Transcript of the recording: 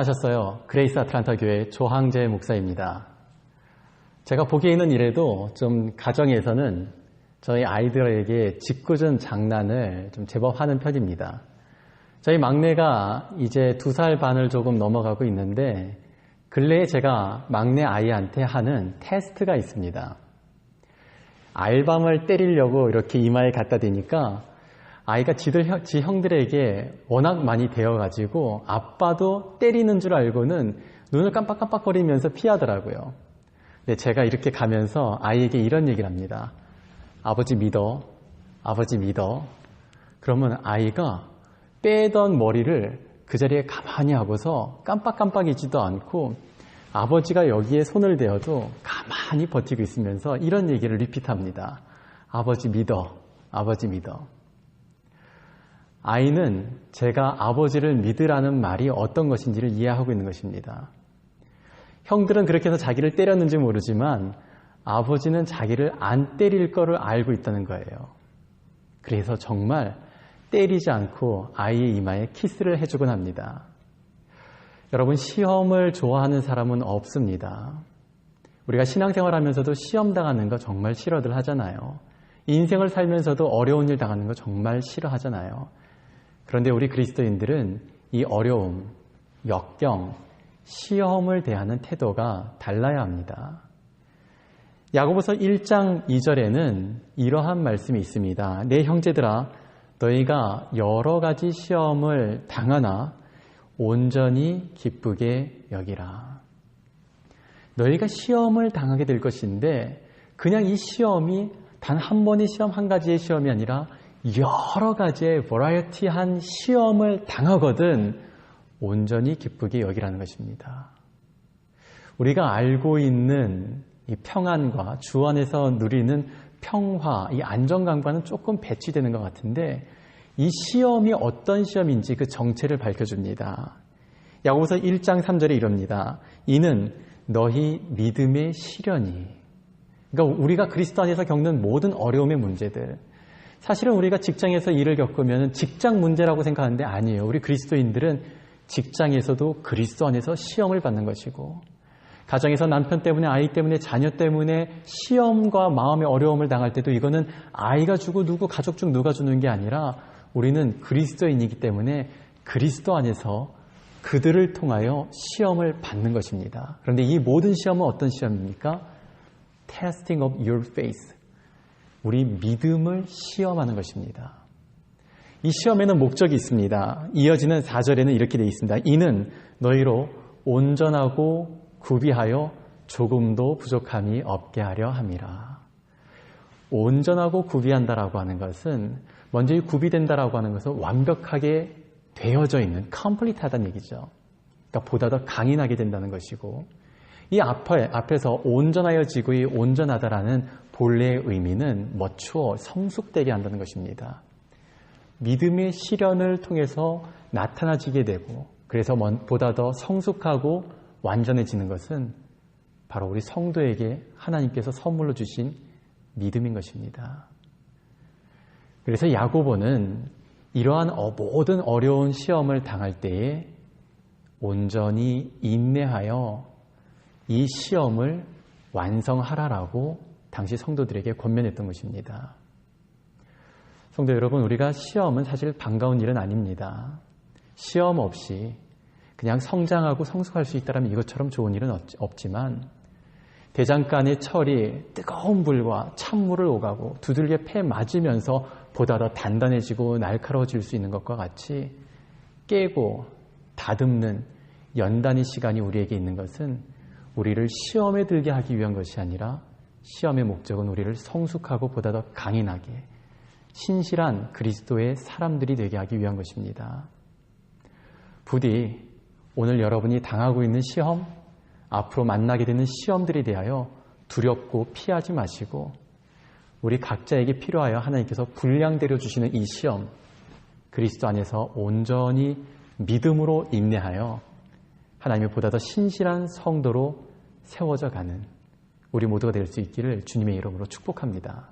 안녕하셨어요. 그레이스 아틀란타 교회 조항재 목사입니다. 제가 보기에는 이래도 좀 가정에서는 저희 아이들에게 짓궂은 장난을 좀 제법 하는 편입니다. 저희 막내가 이제 두 살 반을 조금 넘어가고 있는데 근래에 제가 막내 아이한테 하는 테스트가 있습니다. 알밤을 때리려고 이렇게 이마에 갖다 대니까 아이가 지들, 지 형들에게 워낙 많이 되어가지고 아빠도 때리는 줄 알고는 눈을 깜빡깜빡거리면서 피하더라고요. 근데 제가 이렇게 가면서 아이에게 이런 얘기를 합니다. 아버지 믿어. 아버지 믿어. 그러면 아이가 빼던 머리를 그 자리에 가만히 하고서 깜빡깜빡이지도 않고 아버지가 여기에 손을 대어도 가만히 버티고 있으면서 이런 얘기를 리핏합니다. 아버지 믿어. 아버지 믿어. 아이는 제가 아버지를 믿으라는 말이 어떤 것인지를 이해하고 있는 것입니다. 형들은 그렇게 해서 자기를 때렸는지 모르지만 아버지는 자기를 안 때릴 거를 알고 있다는 거예요. 그래서 정말 때리지 않고 아이의 이마에 키스를 해주곤 합니다. 여러분, 시험을 좋아하는 사람은 없습니다. 우리가 신앙생활 하면서도 시험 당하는 거 정말 싫어들 하잖아요. 인생을 살면서도 어려운 일 당하는 거 정말 싫어하잖아요. 그런데 우리 그리스도인들은 이 어려움, 역경, 시험을 대하는 태도가 달라야 합니다. 야고보서 1장 2절에는 이러한 말씀이 있습니다. 내 형제들아 너희가 여러 가지 시험을 당하나 온전히 기쁘게 여기라. 너희가 시험을 당하게 될 것인데 그냥 이 시험이 단 한 번의 시험 한 가지의 시험이 아니라 여러 가지의 버라이어티한 시험을 당하거든 온전히 기쁘게 여기라는 것입니다. 우리가 알고 있는 이 평안과 주 안에서 누리는 평화, 이 안정감과는 조금 배치되는 것 같은데 이 시험이 어떤 시험인지 그 정체를 밝혀줍니다. 야고보서 1장 3절에 이럽니다. 이는 너희 믿음의 시련이 그러니까 우리가 그리스도 안에서 겪는 모든 어려움의 문제들 사실은 우리가 직장에서 일을 겪으면 직장 문제라고 생각하는데 아니에요. 우리 그리스도인들은 직장에서도 그리스도 안에서 시험을 받는 것이고 가정에서 남편 때문에 아이 때문에 자녀 때문에 시험과 마음의 어려움을 당할 때도 이거는 아이가 주고 누구 가족 중 누가 주는 게 아니라 우리는 그리스도인이기 때문에 그리스도 안에서 그들을 통하여 시험을 받는 것입니다. 그런데 이 모든 시험은 어떤 시험입니까? Testing of your faith. 우리 믿음을 시험하는 것입니다. 이 시험에는 목적이 있습니다. 이어지는 4절에는 이렇게 되어 있습니다. 이는 너희로 온전하고 구비하여 조금도 부족함이 없게 하려 함이라. 온전하고 구비한다라고 하는 것은 먼저 이 구비된다라고 하는 것은 완벽하게 되어져 있는 컴플리트하다는 얘기죠. 그러니까 보다 더 강인하게 된다는 것이고 이 앞에 앞에서 온전하여지고 이 온전하다라는 본래의 의미는 멋추어 성숙되게 한다는 것입니다. 믿음의 시련을 통해서 나타나지게 되고 그래서 보다 더 성숙하고 완전해지는 것은 바로 우리 성도에게 하나님께서 선물로 주신 믿음인 것입니다. 그래서 야고보는 이러한 어, 모든 어려운 시험을 당할 때에 온전히 인내하여 이 시험을 완성하라라고 당시 성도들에게 권면했던 것입니다. 성도 여러분, 우리가 시험은 사실 반가운 일은 아닙니다. 시험 없이 그냥 성장하고 성숙할 수 있다면 이것처럼 좋은 일은 없지만 대장간의 철이 뜨거운 불과 찬물을 오가고 두들겨 패 맞으면서 보다 더 단단해지고 날카로워질 수 있는 것과 같이 깨고 다듬는 연단의 시간이 우리에게 있는 것은 우리를 시험에 들게 하기 위한 것이 아니라 시험의 목적은 우리를 성숙하고 보다 더 강인하게 신실한 그리스도의 사람들이 되게 하기 위한 것입니다. 부디 오늘 여러분이 당하고 있는 시험, 앞으로 만나게 되는 시험들에 대하여 두렵고 피하지 마시고 우리 각자에게 필요하여 하나님께서 분량대로 주시는 이 시험, 그리스도 안에서 온전히 믿음으로 인내하여 하나님의 보다 더 신실한 성도로 세워져 가는 우리 모두가 될 수 있기를 주님의 이름으로 축복합니다.